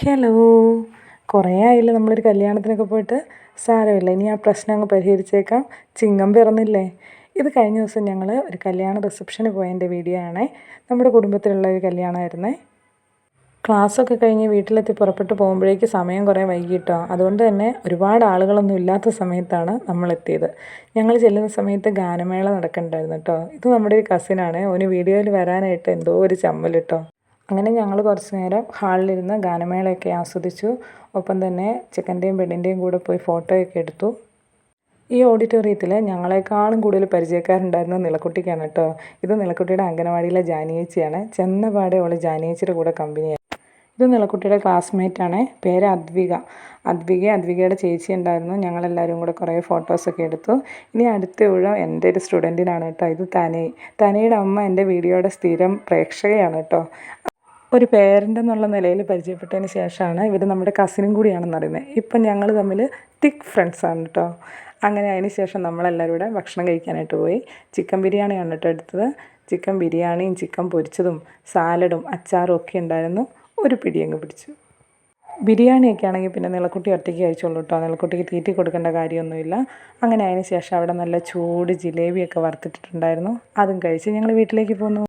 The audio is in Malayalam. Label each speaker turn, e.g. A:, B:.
A: ഹലോ. കുറേ ആയില്ലേ നമ്മളൊരു കല്യാണത്തിനൊക്കെ പോയിട്ട്? സാരമില്ല. ഇനി ആ പ്രശ്നം അങ്ങ് പരിഹരിച്ചേക്കാം. ചിങ്ങം പിറന്നില്ലേ. ഇത് കഴിഞ്ഞ ദിവസം ഞങ്ങൾ ഒരു കല്യാണ റിസപ്ഷന് പോയതിന്റെ വീഡിയോ ആണേ. നമ്മുടെ കുടുംബത്തിലുള്ള ഒരു കല്യാണമായിരുന്നേ. ക്ലാസ്സൊക്കെ കഴിഞ്ഞ് വീട്ടിലെത്തി പുറപ്പെട്ട് പോകുമ്പോഴേക്ക് സമയം കുറേ വൈകിട്ടോ. അതുകൊണ്ട് തന്നെ ഒരുപാട് ആളുകളൊന്നും ഇല്ലാത്ത സമയത്താണ് നമ്മളെത്തിയത്. ഞങ്ങൾ ചെല്ലുന്ന സമയത്ത് ഗാനമേള നടക്കണ്ടായിരുന്നു കേട്ടോ. ഇത് നമ്മുടെ ഒരു കസിനാണ് ഓന് വീഡിയോയിൽ വരാനായിട്ട് എന്തോ ഒരു ചമ്മൽ കേട്ടോ. അങ്ങനെ ഞങ്ങൾ കുറച്ച് നേരം ഹാളിലിരുന്ന് ഗാനമേളയൊക്കെ ആസ്വദിച്ചു. ഒപ്പം തന്നെ ചെക്കന്റെയും പെണ്ണിന്റെയും കൂടെ പോയി ഫോട്ടോയൊക്കെ എടുത്തു. ഈ ഓഡിറ്റോറിയത്തിൽ ഞങ്ങളെക്കാളും കൂടുതൽ പരിചയക്കാരുണ്ടായിരുന്നത് നിലക്കുട്ടിക്കാണ് കേട്ടോ. ഇത് നിലക്കുട്ടിയുടെ അംഗനവാടിയിലെ ജാനിയേച്ചിയാണ് ചെന്നപാടെ ഉള്ള ജാനിയേച്ചിയുടെ കൂടെ കമ്പനിയാണ് ഇത് നിലക്കുട്ടിയുടെ ക്ലാസ്മേറ്റ് ആണ് പേര് അദ്വിക. അദ്വിക അദ്വികയുടെ ചേച്ചി ഉണ്ടായിരുന്നു. ഞങ്ങളെല്ലാവരും കൂടെ കുറേ ഫോട്ടോസൊക്കെ എടുത്തു. ഇനി അടുത്ത ഊഴം എന്റെ ഒരു സ്റ്റുഡന്റിനാണ് കേട്ടോ. ഇത് തനേ. തനയുടെ അമ്മ എന്റെ വീഡിയോയുടെ സ്ഥിരം പ്രേക്ഷകയാണ് കേട്ടോ. ഒരു പേരന്റ് എന്നുള്ള നിലയിൽ പരിചയപ്പെട്ടതിന് ശേഷമാണ് ഇവർ നമ്മുടെ കസിനും കൂടിയാണെന്ന് അറിയുന്നത്. ഇപ്പം ഞങ്ങൾ തമ്മിൽ തിക്ക് ഫ്രണ്ട്സാണ് കേട്ടോ അങ്ങനെ അതിന് ശേഷം നമ്മളെല്ലാവരും കൂടെ ഭക്ഷണം കഴിക്കാനായിട്ട് പോയി. ചിക്കൻ ബിരിയാണിയാണ് കേട്ടോ എടുത്തത്. ചിക്കൻ ബിരിയാണിയും ചിക്കൻ പൊരിച്ചതും സാലഡും അച്ചാറും ഒക്കെ ഉണ്ടായിരുന്നു. ഒരു പിടിയങ്ങ് പിടിച്ചു. ബിരിയാണിയൊക്കെ ആണെങ്കിൽ പിന്നെ നിലക്കുട്ടി ഒറ്റയ്ക്ക് കഴിച്ചോളൂ കേട്ടോ നിലക്കുട്ടിക്ക് തീറ്റി കൊടുക്കേണ്ട കാര്യമൊന്നുമില്ല. അങ്ങനെ അതിന് ശേഷം അവിടെ നല്ല ചൂട് ജിലേബിയൊക്കെ വറുത്തിട്ടിട്ടുണ്ടായിരുന്നു. അതും കഴിച്ച് ഞങ്ങൾ വീട്ടിലേക്ക് പോന്നു.